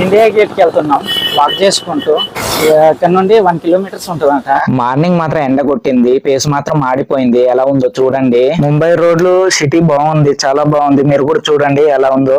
India గేట్కి వెళ్తున్నాం. Walk చేసుకుంటూ ఇక్కడ నుండి వన్ కిలోమీటర్స్ ఉంటుందంట. మార్నింగ్ మాత్రం ఎండ కొట్టింది పేస్ మాత్రం మాడిపోయింది. ఎలా ఉందో చూడండి. ముంబై రోడ్లు సిటీ బాగుంది చాలా బాగుంది. మీరు కూడా చూడండి ఎలా ఉందో.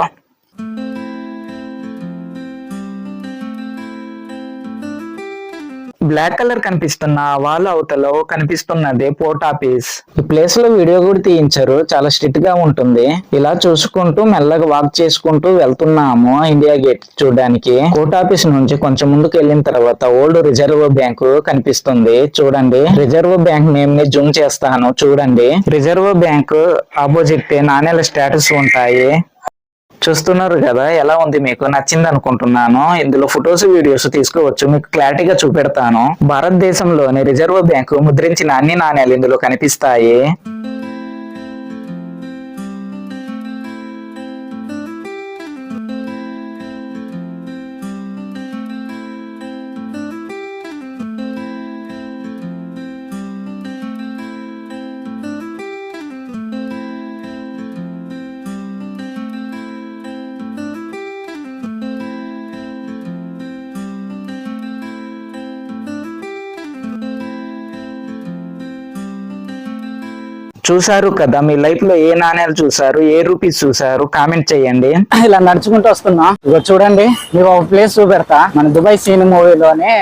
బ్లాక్ కలర్ కనిపిస్తున్న వాల్ అవతల కనిపిస్తున్నది పోస్ట్ ఆఫీస్. ఈ ప్లేస్లో వీడియో కూడా తీయించారు. చాలా స్ట్రిక్ట్గా ఉంటుంది. ఇలా చూసుకుంటూ మెల్లగా వాక్ చేసుకుంటూ వెళ్తున్నాము ఇండియా గేట్ చూడడానికి. పోస్ట్ ఆఫీస్ నుంచి కొంచెం ముందుకు వెళ్ళిన తర్వాత ఓల్డ్ రిజర్వ్ బ్యాంక్ కనిపిస్తుంది. చూడండి. రిజర్వ్ బ్యాంక్ నేమ్ని జూమ్ చేస్తాను. చూడండి. రిజర్వ్ బ్యాంక్ ఆపోజిట్ నాణ్యాల స్టేటస్ ఉంటాయి. చూస్తున్నారు కదా ఎలా ఉంది మీకు? నచ్చింది అనుకుంటున్నాను. ఇందులో ఫొటోస్ వీడియోస్ తీసుకోవచ్చు. మీకు క్లారిటీగా చూపెడతాను. భారతదేశంలోని రిజర్వ్ బ్యాంకు ముద్రించిన అన్ని నాణ్యాలు ఇందులో కనిపిస్తాయి. చూసారు కదా మీ లైఫ్లో ఏ నాణ్యాలు చూసారు ఏ రూపీస్ చూసారు కామెంట్ చేయండి. ఇలా నడుచుకుంటూ వస్తున్నా. ఇగో చూడండి మీ ఒక ప్లేస్ చూపెడతా. మన దుబాయ్ సీన్ మూవీలోనే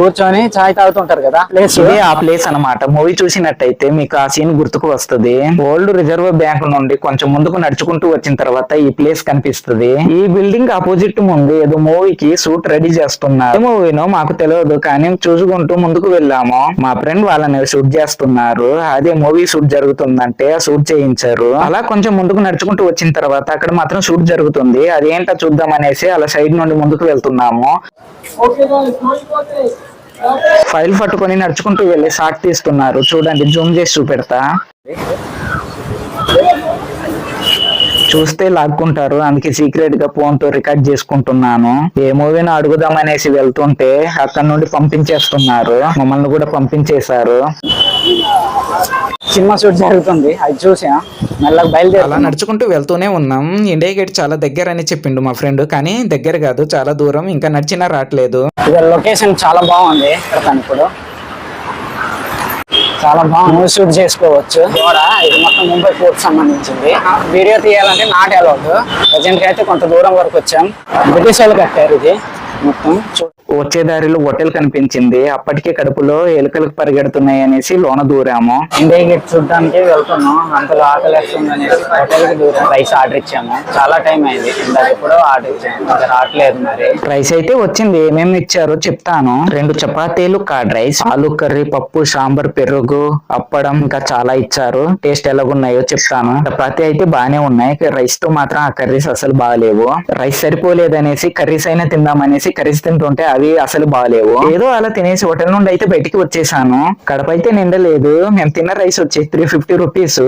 కూర్చొని చాయ్ తాగుతుంటారు కదా. ప్లేస్ ఇదే ఆ ప్లేస్ అన్నమాట. మూవీ చూసినట్టయితే మీకు ఆ సీన్ గుర్తుకు వస్తుంది. ఓల్డ్ రిజర్వ్ బ్యాంక్ నుండి కొంచెం ముందుకు నడుచుకుంటూ వచ్చిన తర్వాత ఈ ప్లేస్ కనిపిస్తుంది. ఈ బిల్డింగ్ ఆపోజిట్ ముందు ఏదో మూవీకి సూట్ రెడీ చేస్తున్నారు. ఏ మూవీనో మాకు తెలియదు కానీ చూసుకుంటూ ముందుకు వెళ్ళాము. మా ఫ్రెండ్ వాళ్ళని షూట్ చేస్తున్నారు. అదే మూవీ షూట్ జరుగుతుందంటే షూట్ చేయించారు. అలా కొంచెం ముందుకు నడుచుకుంటూ వచ్చిన తర్వాత అక్కడ మాత్రం షూట్ జరుగుతుంది. అదేంటో చూద్దాం అనేసి అలా సైడ్ నుండి ముందుకు వెళ్తున్నాము. ఫైల్ పట్టుకొని నడుచుకుంటూ వెళ్ళి షార్ట్ తీస్తున్నారు. చూడండి జూమ్ చేసి చూపెడతా. చూస్తే లాక్కుంటారు. అందుకే సీక్రెట్గా ఫోన్తో రికార్డ్ చేసుకుంటున్నాను. ఏ మూవీని అడుగుదాం అనేసి వెళ్తుంటే అక్కడ నుండి పంపించేస్తున్నారు. మమ్మల్ని కూడా పంపించేశారు. సినిమా షూట్ జరుగుతుంది. అది చూసా. మెల్లగా బయలుదేరి అలా నడుచుకుంటూ వెళ్తూనే ఉన్నాం. ఇండియా గేట్ చాలా దగ్గర అని చెప్పిండు మా ఫ్రెండ్. కానీ దగ్గర కాదు చాలా దూరం. ఇంకా నడిచినా రావట్లేదు. ఇక్కడ లొకేషన్ చాలా బాగుంది ఇప్పుడు చాలా బాగుంది. షూట్ చేసుకోవచ్చు. కూడా ఇది మొత్తం ముంబై పోర్ట్ సంబంధించింది. వీడియో తీయాలంటే నాట్ అలౌడ్ ప్రజెంట్ అయితే కొంత దూరం వరకు వచ్చాం. బ్రిటిష్ వాళ్ళు కట్టారు ఇది. మొత్తం వచ్చే దారిలో హోటల్ కనిపించింది. అప్పటికే కడుపులో ఎలుకలకు పరిగెడుతున్నాయి అనేసి లోన దూరాము. ఇండియా గేట్ చూడడానికి వెళ్తున్నాం. అంతలో ఆకలి వేస్తుంది అనేసి దూరం. రైస్ ఆర్డర్ ఇచ్చాము. చాలా టైం అయింది. ఇందాక ఆర్డర్ ఇచ్చాము. రావట్లేదు మరి. రైస్ అయితే వచ్చింది. ఏమేమి ఇచ్చారో చెప్తాను. రెండు చపాతీలు కర్డ్ రైస్ ఆలు కర్రీ పప్పు సాంబార్ పెరుగు అప్పడం ఇంకా చాలా ఇచ్చారు. టేస్ట్ ఎలాగున్నాయో చెప్తాను. చపాతీ అయితే బాగానే ఉన్నాయి. రైస్తో మాత్రం ఆ కర్రీస్ అసలు బాగాలేవు. రైస్ సరిపోలేదనేసి కర్రీస్ అయినా తిందామనేసి కర్రీస్ తింటుంటే అవి అసలు బాగాలేవు ఏదో అలా తినేసి హోటల్ నుండి అయితే బయటికి వచ్చేసాను. కడప అయితే నిండలేదు మేము తిన్న రైస్ వచ్చి త్రీ ఫిఫ్టీ రూపీస్.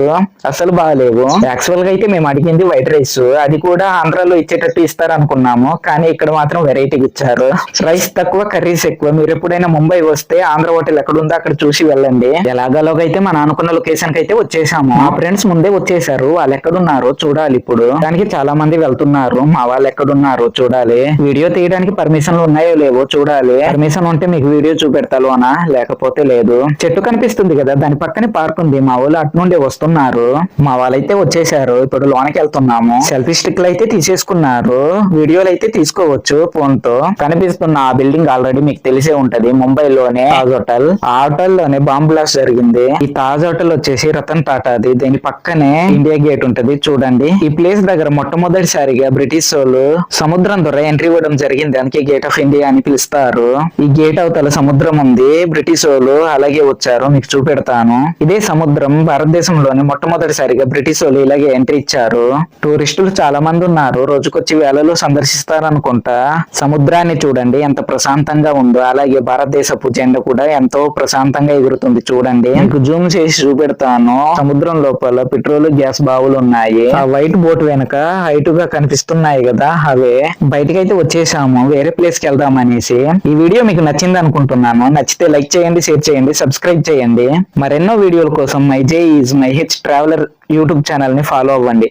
అసలు బాగాలేవు యాక్చువల్గా అయితే మేము అడిగింది వైట్ రైస్. అది కూడా ఆంధ్రాలో ఇచ్చేటట్టు ఇస్తారు అనుకున్నాము కానీ ఇక్కడ మాత్రం వెరైటీగా ఇచ్చారు. రైస్ తక్కువ కర్రీస్ ఎక్కువ. మీరు ఎప్పుడైనా ముంబై వస్తే ఆంధ్ర హోటల్ ఎక్కడ ఉందో అక్కడ చూసి వెళ్ళండి. ఎలాగలోగైతే మనం అనుకున్న లొకేషన్కి అయితే వచ్చేసాము. మా ఫ్రెండ్స్ ముందే వచ్చేసారు. వాళ్ళు ఎక్కడున్నారో చూడాలి ఇప్పుడు. దానికి చాలా మంది వెళ్తున్నారు. మా వాళ్ళు ఎక్కడున్నారో చూడాలి. వీడియో తీయడానికి పర్మిషన్లు ఉన్నాయో లేవో చూడాలి. పర్మిషన్ ఉంటే మీకు వీడియో చూపెడతాను అనా లేకపోతే లేదు. చెట్టు కనిపిస్తుంది కదా దాని పక్కనే పార్క్ ఉంది. మా వాళ్ళు అటు నుండి వస్తున్నారు. మా వాళ్ళైతే వచ్చేసారు. ఇప్పుడు లోనకి వెళ్తున్నాము. సెల్ఫీ స్టిక్లు అయితే తీసేసుకున్నారు. వీడియోలు అయితే తీసుకోవచ్చు ఫోన్తో కనిపిస్తున్న ఆ బిల్డింగ్ ఆల్రెడీ మీకు తెలిసే ఉంటది. ముంబైలోనే తాజ్ హోటల్. ఆ హోటల్లోనే బాంబ్ బ్లాస్ట్ జరిగింది. ఈ తాజ్ హోటల్ వచ్చేసి రతన్ టాటాది దీని పక్కనే ఇండియా గేట్ ఉంటది. చూడండి. ఈ ప్లేస్ దగ్గర మొట్టమొదటిసారిగా బ్రిటిష్ వాళ్ళు సముద్రం ద్వారా ఎంట్రీ ఇవ్వడం జరిగింది. అందుకే గేట్ ఆఫ్ ఇండియా అని పిలుస్తారు. ఈ గేట్ అవతల సముద్రం ఉంది. బ్రిటిష్ వాళ్ళు అలాగే వచ్చారు. మీకు చూపెడతాను. ఇదే సముద్రం భారతదేశంలోని మొట్టమొదటిసారిగా బ్రిటిష్ వాళ్ళు ఇలాగే ఎంట్రీ ఇచ్చారు. టూరిస్టులు చాలా మంది ఉన్నారు. రోజుకొచ్చి వేళలో సందర్శిస్తారనుకుంటా. సముద్రాన్ని చూడండి. ఎంత ప్రశాంతంగా ఉందో. అలాగే భారతదేశపు జెండా కూడా ఎంతో ప్రశాంతంగా ఎగురుతుంది. చూడండి. మీకు జూమ్ చేసి చూపెడతాను. సముద్రం లోపల పెట్రోల్ గ్యాస్ బావులు ఉన్నాయి. ఆ వైట్ బోట్ వెనక హైట్గా కనిపిస్తున్నాయి కదా. అవే. బయటకైతే వచ్చేసాము. వేరే ప్లేస్కి వెళ్దాం అనేసి ఈ వీడియో మీకు నచ్చింది అనుకుంటున్నాను. నచ్చితే లైక్ చేయండి షేర్ చేయండి సబ్స్క్రైబ్ చేయండి. మరెన్నో వీడియోల కోసం my J is my H traveller YouTube ఛానల్ని ఫాలో అవ్వండి.